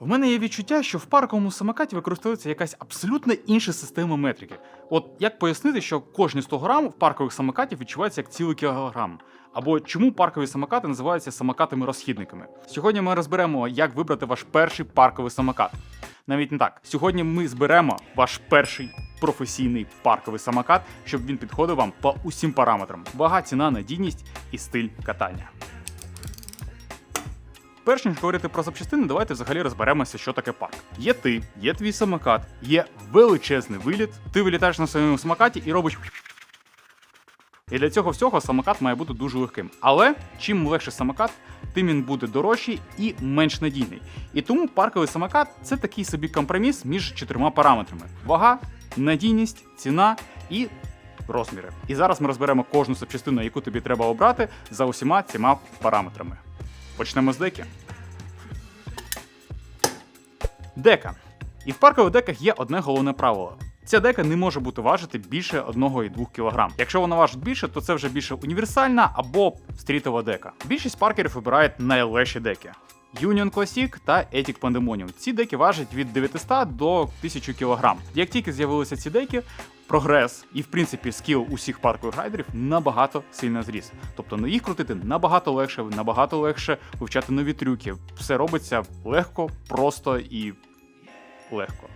В мене є відчуття, що в парковому самокаті використовується якась абсолютно інша система метрики. От як пояснити, що кожні 100 грам в паркових самокатів відчувається як цілий кілограм? Або чому паркові самокати називаються самокатами-розхідниками? Сьогодні ми розберемо, як вибрати ваш перший парковий самокат. Навіть не так. Сьогодні ми зберемо ваш перший професійний парковий самокат, щоб він підходив вам по усім параметрам: вага, ціна, надійність і стиль катання. Перш ніж говорити про запчастини, давайте взагалі розберемося, що таке парк. Є ти, є твій самокат, є величезний виліт. Ти вилітаєш на своєму самокаті і робиш. І для цього всього самокат має бути дуже легким. Але чим легше самокат, тим він буде дорожчий і менш надійний. І тому парковий самокат це такий собі компроміс між чотирма параметрами: вага, надійність, ціна і розміри. І зараз ми розберемо кожну запчастину, яку тобі треба обрати за усіма цими параметрами. Почнемо з деки. Дека. І в паркових деках є одне головне правило. Ця дека не може бути важити більше 1,2 кг. Якщо вона важить більше, то це вже більше універсальна або стрітова дека. Більшість паркерів вибирають найлегші деки. Union Classic та Ethic Pandemonium. Ці деки важать від 900 до 1000 кг. Як тільки з'явилися ці деки, прогрес і, в принципі, скіл усіх паркових райдерів набагато сильно зріс. Тобто на їх крутити набагато легше, набагато легше вивчати нові трюки. Все робиться легко, просто і легко.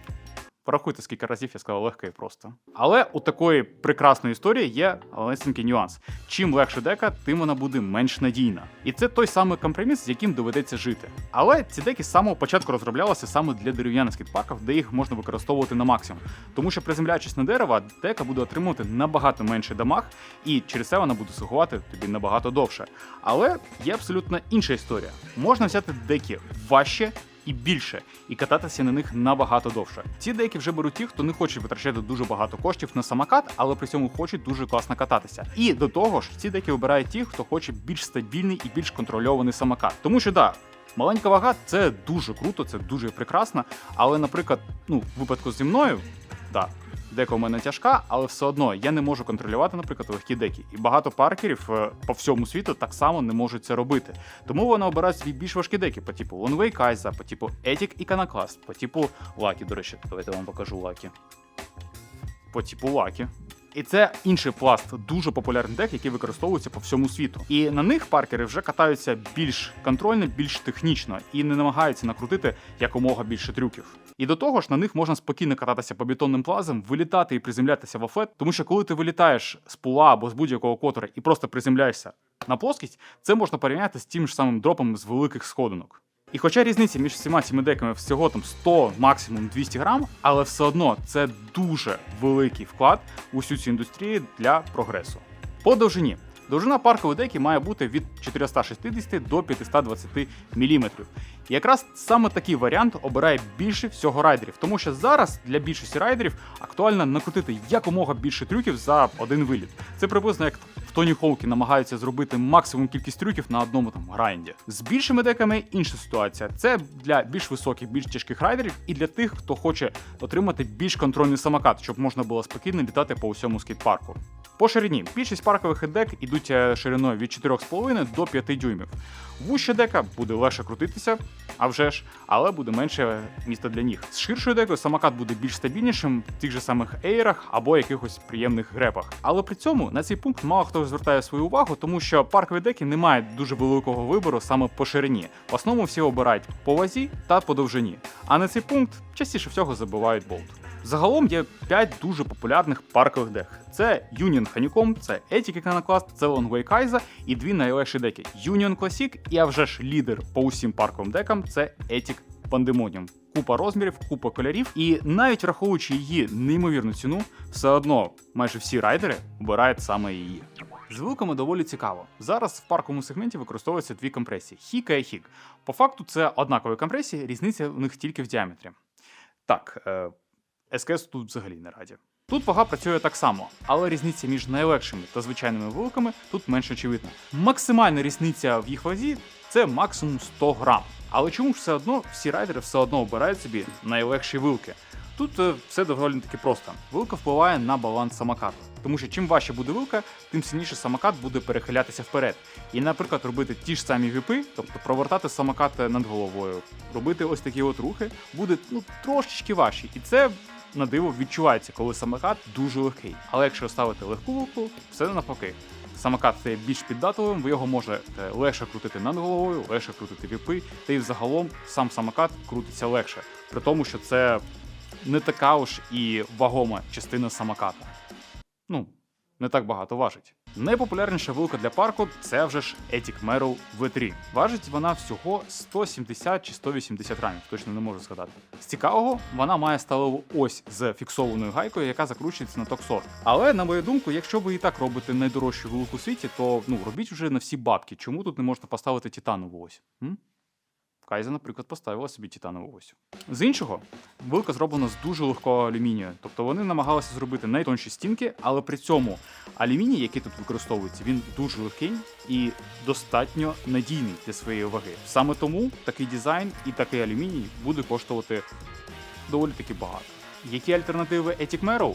Порахуйте, скільки разів я сказав легко і просто. Але у такої прекрасної історії є лесенький нюанс. Чим легше дека, тим вона буде менш надійна. І це той самий компроміс, з яким доведеться жити. Але ці деки з самого початку розроблялися саме для дерев'яних скейт-парків, де їх можна використовувати на максимум. Тому що приземляючись на дерево, дека буде отримувати набагато менший дамаг, і через це вона буде слугувати тобі набагато довше. Але є абсолютно інша історія. Можна взяти деки важче і більше, і кататися на них набагато довше. Ці деякі вже беруть ті, хто не хоче витрачати дуже багато коштів на самокат, але при цьому хочуть дуже класно кататися. І до того ж, ці деякі обирають ті, хто хоче більш стабільний і більш контрольований самокат. Тому що да. Маленька вага це дуже круто, це дуже прекрасно. Але, наприклад, ну, в випадку зі мною, да, дека у мене тяжка, але все одно я не можу контролювати, наприклад, легкі деки. І багато паркерів е, по всьому світу так само не можуть це робити. Тому вони обирають собі більш важкі деки, по типу Longway Kaiza, по типу Ethic Iconoclast, по типу Lucky, до речі, давайте вам покажу Lucky. По типу Lucky. І це інший пласт дуже популярний дек, який використовується по всьому світу. І на них паркери вже катаються більш контрольно, більш технічно і не намагаються накрутити якомога більше трюків. І до того ж, на них можна спокійно кататися по бетонним плазам, вилітати і приземлятися в офлет, тому що коли ти вилітаєш з пула або з будь-якого котора і просто приземляєшся на плоскість, це можна порівняти з тим ж самим дропом з великих сходинок. І хоча різниця між всіма цими деками всього там 100, максимум 200 грам, але все одно це дуже великий вклад у всю цю індустрію для прогресу. По довжині. Довжина паркової деки має бути від 460 до 520 мм. І якраз саме такий варіант обирає більше всього райдерів, тому що зараз для більшості райдерів актуально накрутити якомога більше трюків за один виліт. Це приблизно як в Тоні Хоукі намагаються зробити максимум кількість трюків на одному там граінді. З більшими деками інша ситуація. Це для більш високих, більш тяжких райдерів і для тих, хто хоче отримати більш контрольний самокат, щоб можна було спокійно літати по усьому скейт-парку. По ширині більшість паркових дек ідуть е, шириною від 4,5 до 5 дюймів. Вуща дека буде легше крутитися, а вже ж, але буде менше міста для ніг. З ширшою декою самокат буде більш стабільнішим в тих же самих ейрах або якихось приємних грепах. Але при цьому на цей пункт мало хто звертає свою увагу, тому що паркові деки не мають дуже великого вибору саме по ширині. В основному всі обирають по вазі та по довжині. А на цей пункт частіше всього забивають болт. Загалом є 5 дуже популярних паркових дек. Це Union Honeycomb, це Ethic Iconoclast, це Longway Kaiza і дві найлегші деки Union Classic і а вже ж лідер по усім парковим декам це Ethic Pandemonium. Купа розмірів, купа кольорів, і навіть враховуючи її неймовірну ціну, все одно майже всі райдери обирають саме її. З вилками доволі цікаво. Зараз в парковому сегменті використовуються дві компресії Хіка і Хік. По факту це однакові компресії, різниця в них тільки в діаметрі. Так, е, СКС тут взагалі не раді. Тут вага працює так само, але різниця між найлегшими та звичайними вилками тут менш очевидна. Максимальна різниця в їх вазі це максимум 100 грам. Але чому ж все одно всі райдери все одно обирають собі найлегші вилки? Тут е, все доволі таки просто. Вилка впливає на баланс самокату. Тому що чим важче буде вилка, тим сильніше самокат буде перехилятися вперед. І, наприклад, робити ті ж самі віпи, тобто провертати самокат над головою, робити ось такі от рухи, буде ну трошечки важче. І це на диво відчувається, коли самокат дуже легкий. Але якщо ставити легку вилку, все навпаки. Самокат стає більш піддатливим, ви його можете легше крутити над головою, легше крутити віпи, та й взагалом сам самокат крутиться легше, при тому, що це не така уж і вагома частина самоката. Ну, не так багато важить. Найпопулярніша вилка для парку це вже ж Ethic Merrill V3. Важить вона всього 170 чи 180 грамів, точно не можу згадати. З цікавого, вона має сталеву ось з фіксованою гайкою, яка закручується на токсор. Але на мою думку, якщо ви і так робите найдорожчу вилку у світі, то ну робіть вже на всі бабки. Чому тут не можна поставити титанову ось? М? Кайза, наприклад, поставила собі титанову ось. З іншого, вилка зроблена з дуже легкого алюмінію. Тобто вони намагалися зробити найтонші стінки, але при цьому алюміній, який тут використовується, він дуже легкий і достатньо надійний для своєї ваги. Саме тому такий дизайн і такий алюміній буде коштувати доволі таки багато. Які альтернативи Ethic Merrow?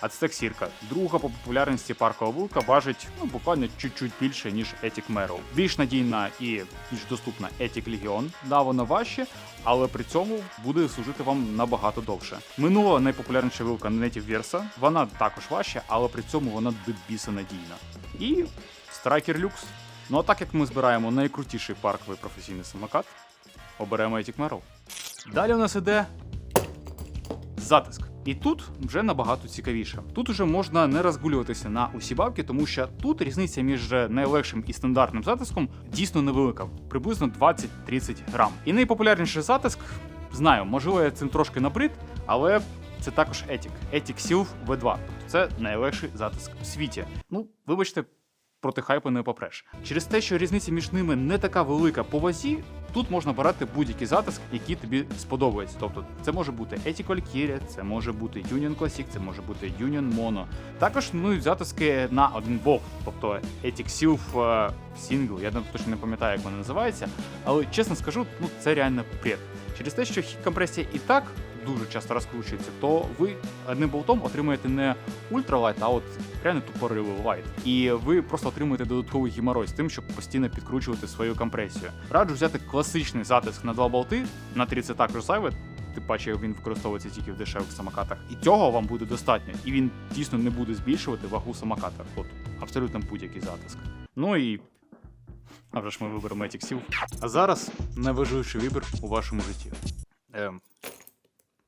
Ацтек Сірка, друга по популярності паркова вилка, важить ну, буквально чуть-чуть більше, ніж Ethic Merrow. Більш надійна і більш доступна Ethic Legion. Да, вона важче, але при цьому буде служити вам набагато довше. Минула найпопулярніша вилка Native Versa. Вона також важча, але при цьому вона до біса надійна. І Striker Lux. Ну а так як ми збираємо найкрутіший парковий професійний самокат, оберемо Ethic Merrow. Далі у нас іде затиск. І тут вже набагато цікавіше. Тут уже можна не розгулюватися на усі бабки, тому що тут різниця між найлегшим і стандартним затиском дійсно невелика, приблизно 20-30 грам. І найпопулярніший затиск, знаю, можливо, я цим трошки набрид, але це також Етік. Етік Сілф V2. Тобто це найлегший затиск в світі. Ну, вибачте. Проти хайпу не попреш. Через те, що різниця між ними не така велика по вазі, тут можна брати будь-який затиск, який тобі сподобається. Тобто це може бути Ethic Valkyria, це може бути Union Classic, це може бути Union Mono. Також ну затиски на один болт, тобто Ethic Silv е, Single, я точно не пам'ятаю, як вона називається, але чесно скажу, ну це реально пред. Через те, що компресія і так дуже часто розкручується, то ви одним болтом отримуєте не ультралайт, а от реально тупорилий лайт. І ви просто отримуєте додатковий геморой з тим, щоб постійно підкручувати свою компресію. Раджу взяти класичний затиск на два болти, на 30 також зайве. Тим паче він використовується тільки в дешевих самокатах. І цього вам буде достатньо. І він дійсно не буде збільшувати вагу самоката. От абсолютно будь-який затиск. Ну і. А вже ж ми виберемо Seal. А зараз найважливіший вибір у вашому житті. Ем,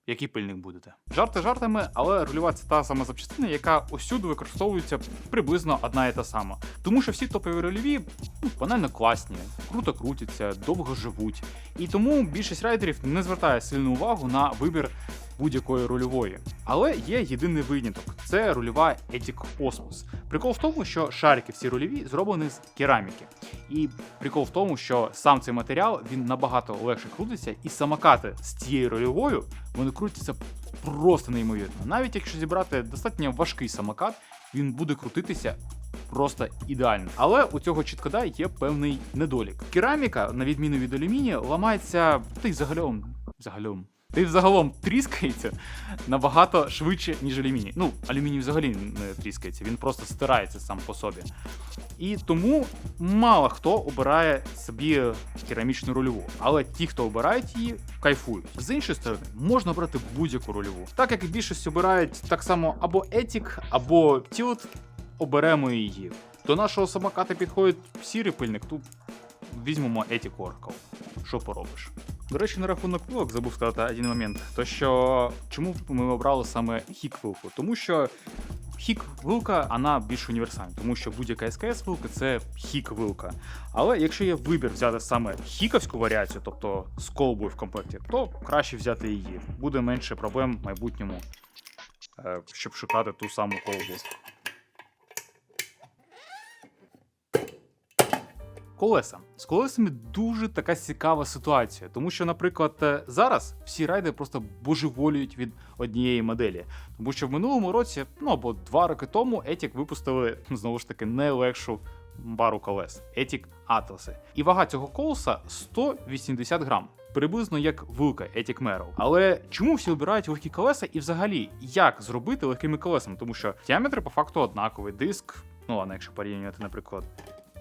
який пильник будете. Жарти жартами, але рульова це та сама запчастина, яка усюди використовується приблизно одна і та сама. Тому що всі топові рульові ну, банально класні, круто крутяться, довго живуть. І тому більшість райдерів не звертає сильну увагу на вибір будь-якої рульової. Але є єдиний виняток це рульова Ethic Osmos. Прикол в тому, що шарики всі рульові зроблені з кераміки. І прикол в тому, що сам цей матеріал він набагато легше крутиться, і самокати з цією рольовою вони крутяться просто неймовірно. Навіть якщо зібрати достатньо важкий самокат, він буде крутитися. Просто ідеально. Але у цього чіткода є певний недолік. Кераміка, на відміну від алюмінія, ламається та й загалом. загалом. Й взагалом тріскається набагато швидше, ніж алюміній. Ну, алюміній взагалі не тріскається, він просто стирається сам по собі. І тому мало хто обирає собі керамічну рульову. Але ті, хто обирають її, кайфують. З іншої сторони, можна брати будь-яку рульову. Так як більшість обирають так само або Ethic, або Tilt, оберемо її. До нашого самоката підходить сірий пильник, тут візьмемо Ethic Oracle. Що поробиш? До речі, на рахунок вилок забув сказати один момент. То що чому ми обрали саме хік вилку? Тому що хік вилка вона більш універсальна, тому що будь-яка СКС вилка це хік вилка. Але якщо є вибір взяти саме хіковську варіацію, тобто з колбою в комплекті, то краще взяти її. Буде менше проблем в майбутньому, е, щоб шукати ту саму колбу. Колеса з колесами дуже така цікава ситуація, тому що, наприклад, е, зараз всі райди просто божеволюють від однієї моделі, тому що в минулому році, ну або два роки тому, Етік випустили знову ж таки найлегшу бару колес Етік Атласи. І вага цього колеса 180 грам. приблизно як вилка Ethic Merrow. Але чому всі обирають легкі колеса і взагалі як зробити легкими колесами? Тому що діаметри по факту однаковий, диск, ну ладно, якщо порівнювати, наприклад,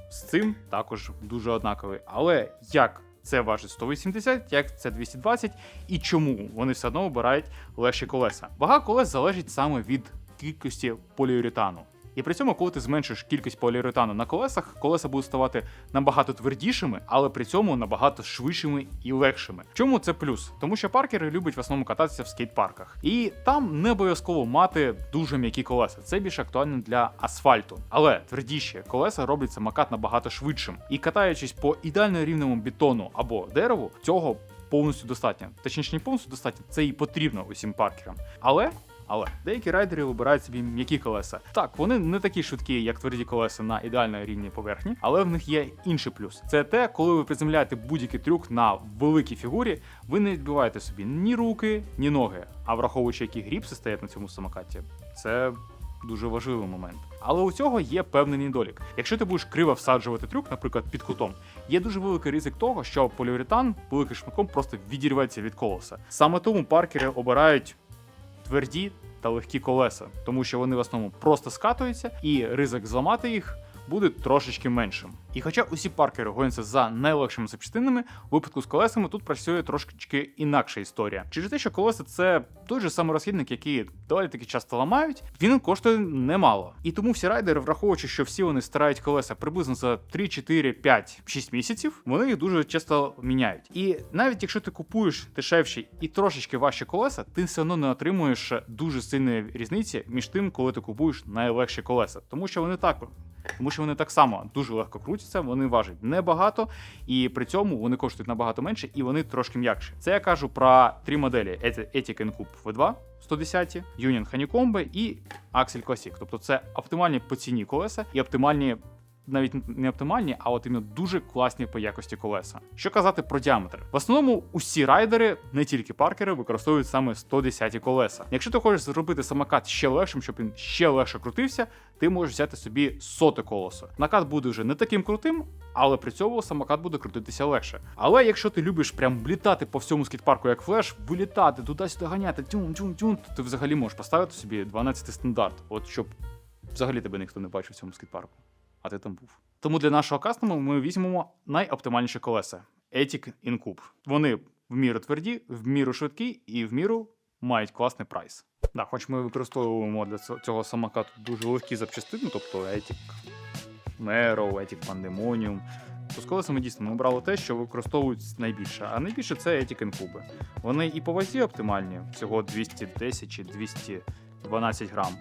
з цим, також дуже однаковий. Але як це важить 180, як це 220, і чому вони все одно обирають легші колеса? Вага колес залежить саме від кількості поліуретану. І при цьому, коли ти зменшиш кількість поліуретану на колесах, колеса будуть ставати набагато твердішими, але при цьому набагато швидшими і легшими. Чому це плюс? Тому що паркери люблять в основному кататися в скейт-парках. І там не обов'язково мати дуже м'які колеса. Це більш актуально для асфальту. Але твердіші колеса роблять самокат набагато швидшим. І катаючись по ідеально рівному бетону або дереву, цього повністю достатньо. Точніше, не повністю достатньо, це і потрібно усім паркерам. Але але деякі райдери вибирають собі м'які колеса. Так, вони не такі швидкі, як тверді колеса на ідеально рівній поверхні, але в них є інший плюс. Це те, коли ви приземляєте будь-який трюк на великій фігурі, ви не відбиваєте собі ні руки, ні ноги. А враховуючи, які гріпси стоять на цьому самокаті, це. Дуже важливий момент. Але у цього є певний недолік. Якщо ти будеш криво всаджувати трюк, наприклад, під кутом, є дуже великий ризик того, що поліуретан великим шматком просто відірветься від колеса. Саме тому паркери обирають тверді та легкі колеса, тому що вони в основному просто скатуються, і ризик зламати їх буде трошечки меншим. І хоча усі паркери гоняться за найлегшими запчастинами, у випадку з колесами тут працює трошечки інакша історія. Через те, що колеса це той же самий розхідник, який доволі таки часто ламають, він коштує немало. І тому всі райдери, враховуючи, що всі вони старають колеса приблизно за 3, 4, 5, 6 місяців, вони їх дуже часто міняють. І навіть якщо ти купуєш дешевші і трошечки важчі колеса, ти все одно не отримуєш дуже сильної різниці між тим, коли ти купуєш найлегші колеса, тому що вони так тому що вони так само дуже легко крутяться, вони важать небагато, і при цьому вони коштують набагато менше і вони трошки м'якші. Це я кажу про три моделі: Ethic Coupe V2 110, Union Honeycomb і Axel Classic. Тобто це оптимальні по ціні колеса і оптимальні навіть не оптимальні, а от іменно дуже класні по якості колеса. Що казати про діаметр? В основному усі райдери, не тільки паркери, використовують саме 110 колеса. Якщо ти хочеш зробити самокат ще легшим, щоб він ще легше крутився, ти можеш взяти собі соте колесо. Накат буде вже не таким крутим, але при цьому самокат буде крутитися легше. Але якщо ти любиш прям літати по всьому скітпарку як флеш, вилітати туди-сюди ганяти, тюн-тюн-тюн, то ти взагалі можеш поставити собі 12 стандарт, от щоб взагалі тебе ніхто не бачив в цьому скітпарку а ти там був. Тому для нашого кастому ми візьмемо найоптимальніші колеса Ethic Incube. Вони в міру тверді, в міру швидкі і в міру мають класний прайс. Да, хоч ми використовуємо для цього самокату дуже легкі запчастини, тобто Ethic Mero, Ethic Pandemonium, то з колесами дійсно ми брали те, що використовують найбільше. А найбільше це Ethic Incube. Вони і по вазі оптимальні, всього 210 чи 212 грам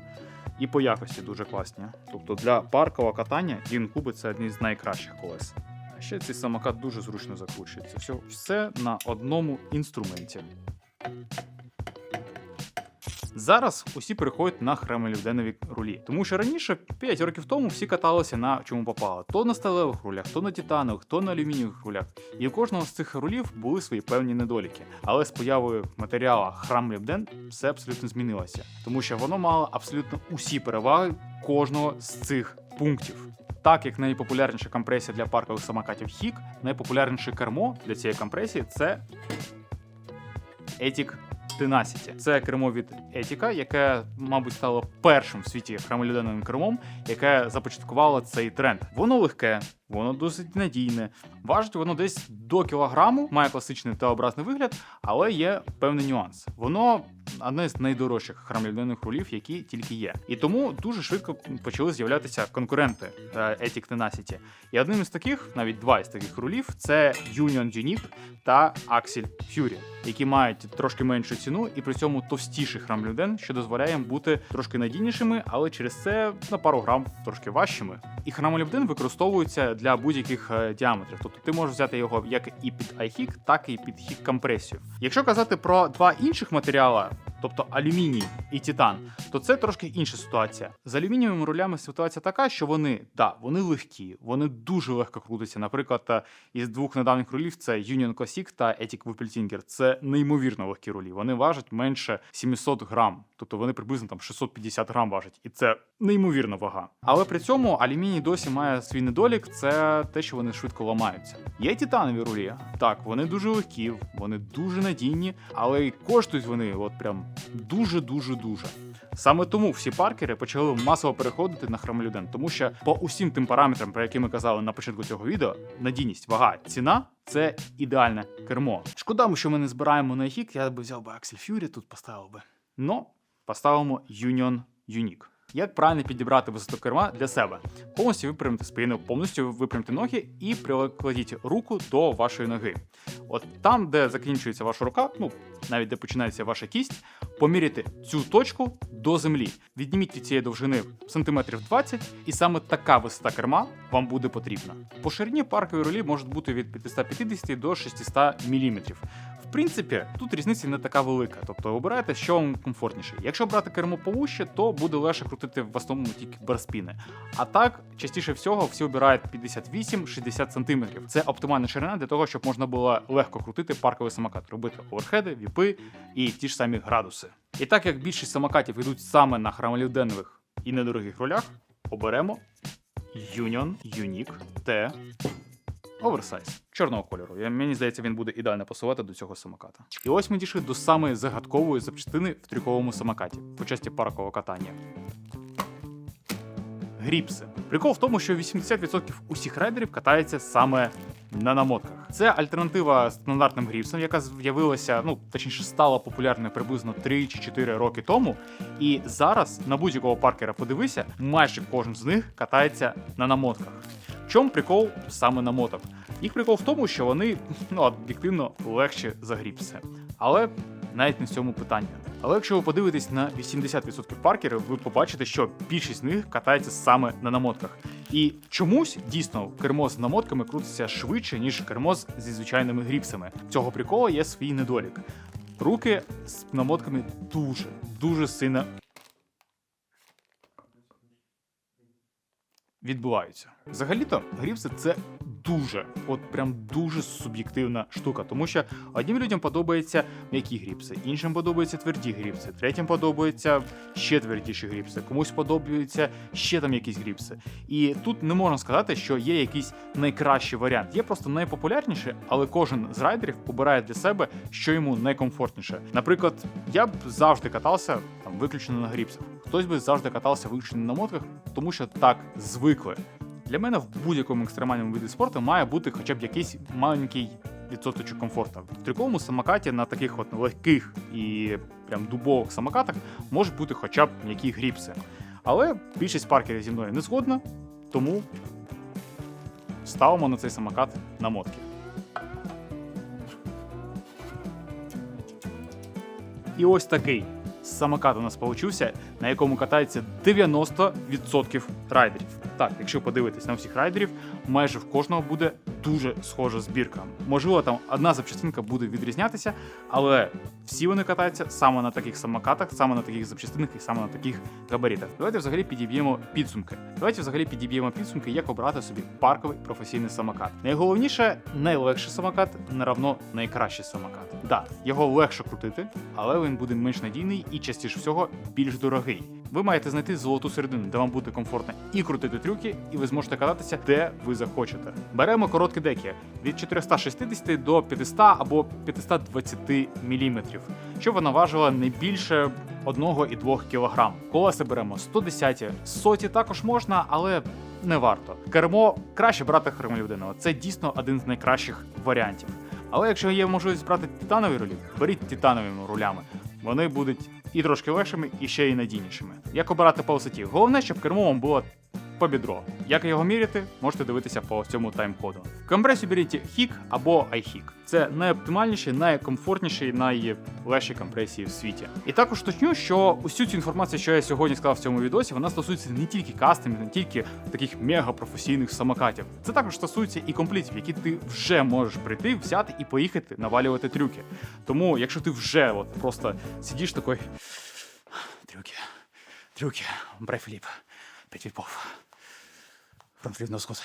і по якості дуже класні. Тобто для паркового катання Куби це одні з найкращих колес. А ще цей самокат дуже зручно закручується. Все, все на одному інструменті. Зараз усі переходять на хремелівденові рулі, тому що раніше 5 років тому всі каталися на чому попало. То на сталевих рулях, то на титанових, то на алюмінієвих рулях. І у кожного з цих рулів були свої певні недоліки. Але з появою матеріала храмлівден все абсолютно змінилося, тому що воно мало абсолютно усі переваги кожного з цих пунктів. Так як найпопулярніша компресія для паркових самокатів хік, найпопулярніше кермо для цієї компресії це етік 11. Це кермо від Етіка, яке, мабуть, стало першим в світі храмолюденним кермом, яке започаткувало цей тренд. Воно легке, воно досить надійне. Важить воно десь до кілограму, має класичний Т-образний вигляд, але є певний нюанс. Воно одне з найдорожчих храмлівних рулів, які тільки є. І тому дуже швидко почали з'являтися конкуренти е, Ethic Tenacity. І одним із таких, навіть два із таких рулів, це Union Unique та Axel Fury, які мають трошки меншу ціну і при цьому товстіший храмлюден, що дозволяє їм бути трошки надійнішими, але через це на пару грам трошки важчими. І храмолюбден використовується для будь-яких е, діаметрів. Тобто ти можеш взяти його як і під iHeek, так і під хік компресію. Якщо казати про два інших матеріали, тобто алюміній і титан, то це трошки інша ситуація. З алюмінієвими рулями ситуація така, що вони, да, вони легкі, вони дуже легко крутяться. Наприклад, із двох недавніх рулів це Union Classic та Ethic Wuppeltinger. Це неймовірно легкі рулі. Вони важать менше 700 грам, тобто вони приблизно там 650 грам важать, і це неймовірна вага. Але при цьому алюміній досі має свій недолік. Це те, що вони швидко ламаються. Є титанові рулі. Так, вони дуже легкі, вони дуже надійні, але й коштують вони от прям дуже дуже. Саме тому всі паркери почали масово переходити на хромолюден, тому що по усім тим параметрам, про які ми казали на початку цього відео, надійність, вага, ціна це ідеальне кермо. Шкода, що ми не збираємо на гік, я би взяв би Axel Fury, тут поставив би. Но поставимо Union Unique. Як правильно підібрати висоту керма для себе? Повністю випрямити спину, повністю випрямити ноги і прикладіть руку до вашої ноги. От там, де закінчується ваша рука, ну навіть де починається ваша кість, поміряйте цю точку до землі. Відніміть цієї довжини сантиметрів 20, і саме така висота керма вам буде потрібна. По ширині паркові рулі можуть бути від 550 до 600 мм. В принципі, тут різниця не така велика, тобто обирайте, що вам комфортніше. Якщо брати кермо повуще, то буде легше крутити в основному тільки барспіни. А так, частіше всього, всі обирають 58-60 см. Це оптимальна ширина для того, щоб можна було легко крутити парковий самокат, робити оверхеди, віпи і ті ж самі градуси. І так як більшість самокатів йдуть саме на хромолюденових і недорогих рулях, оберемо Union Unique T Оверсайз чорного кольору. Мені здається, він буде ідеально пасувати до цього самоката. І ось ми дійшли до самої загадкової запчастини в трюковому самокаті по часті паркового катання. Гріпси. Прикол в тому, що 80% усіх райдерів катається саме на намотках. Це альтернатива стандартним гріпсам, яка з'явилася, ну точніше, стала популярною приблизно 3 чи 4 роки тому. І зараз на будь-якого паркера подивися, майже кожен з них катається на намотках. В чому прикол саме намоток? Їх прикол в тому, що вони ну, об'єктивно легші за гріпси. Але навіть не в цьому питання. Але якщо ви подивитесь на 80% паркерів, ви побачите, що більшість з них катається саме на намотках. І чомусь дійсно кермо з намотками крутиться швидше, ніж кермо зі звичайними гріпсами. Цього приколу є свій недолік. Руки з намотками дуже, дуже сильно відбуваються. Взагалі-то гріпси це дуже, от прям дуже суб'єктивна штука, тому що одним людям подобаються м'які гріпси, іншим подобаються тверді гріпси, третім подобаються ще твердіші гріпси, комусь подобаються ще там якісь гріпси. І тут не можна сказати, що є якийсь найкращий варіант. Є просто найпопулярніший, але кожен з райдерів обирає для себе, що йому найкомфортніше. Наприклад, я б завжди катався там виключно на гріпсах. Хтось би завжди катався виключно на мотках, тому що так звикли. Для мене в будь-якому екстремальному виді спорту має бути хоча б якийсь маленький відсоточок комфорту. В трюковому самокаті на таких от легких і прям дубових самокатах можуть бути хоча б м'які гріпси. Але більшість паркерів зі мною не згодна, тому ставимо на цей самокат намотки. І ось такий самокат у нас получився, на якому катається 90% райдерів. Так, якщо подивитись на всіх райдерів, майже в кожного буде дуже схожа збірка. Можливо, там одна запчастинка буде відрізнятися, але всі вони катаються саме на таких самокатах, саме на таких запчастинах і саме на таких габаритах. Давайте взагалі підіб'ємо підсумки. Давайте взагалі підіб'ємо підсумки, як обрати собі парковий професійний самокат. Найголовніше, найлегший самокат не равно найкращий самокат. Да, його легше крутити, але він буде менш надійний і частіше всього більш дорогий. Ви маєте знайти золоту середину, де вам буде комфортно і крутити трюки, і ви зможете кататися де ви захочете. Беремо короткі деки від 460 до 500 або 520 мм, щоб вона важила не більше 1,2 кг. Колеса беремо 110, соті також можна, але не варто. Кермо краще брати хромолюдиного. Це дійсно один з найкращих варіантів. Але якщо є можливість брати титанові рулі, беріть титановими рулями. Вони будуть і трошки легшими, і ще й надійнішими. Як обирати по висоті? Головне, щоб кермо вам було по бідро. Як його міряти, можете дивитися по цьому тайм-коду. В компресію беріть HIC або iHIC. Це найоптимальніші, найкомфортніші, найлегші компресії в світі. І також точню, що усю цю інформацію, що я сьогодні сказав в цьому відосі, вона стосується не тільки кастомів, не тільки таких мегапрофесійних самокатів. Це також стосується і комплітів, які ти вже можеш прийти, взяти і поїхати навалювати трюки. Тому, якщо ти вже от просто сидиш такий. Трюки, трюки, брейфліп, п'ятвіпов, фронтфліп на скот.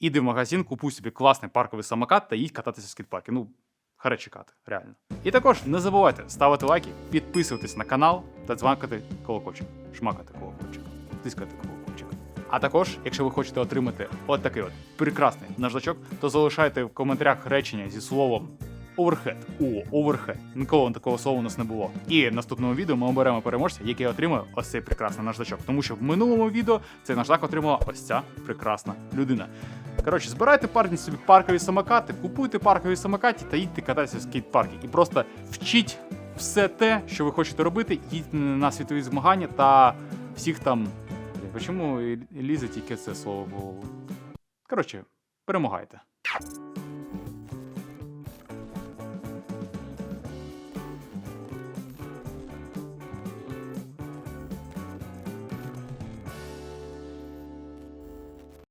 Іди в магазин, купуй собі класний парковий самокат та їдь кататися в скейт-парки. Ну, харе чекати, реально. І також не забувайте ставити лайки, підписуватись на канал та дзвонкати колокольчик, шмакати колокольчик, тискати колокольчик. А також, якщо ви хочете отримати от такий от прекрасний наждачок, то залишайте в коментарях речення зі словом Оверхед. О, оверхед. Ніколи такого слова у нас не було. І в наступному відео ми оберемо переможця, який отримує ось цей прекрасний наждачок. Тому що в минулому відео цей наждак отримала ось ця прекрасна людина. Коротше, збирайте парні собі паркові самокати, купуйте паркові самокати та їдьте кататися в скейт-парки. І просто вчіть все те, що ви хочете робити, їдьте на світові змагання та всіх там. Чому лізе тільки це слово? Коротше, перемагайте.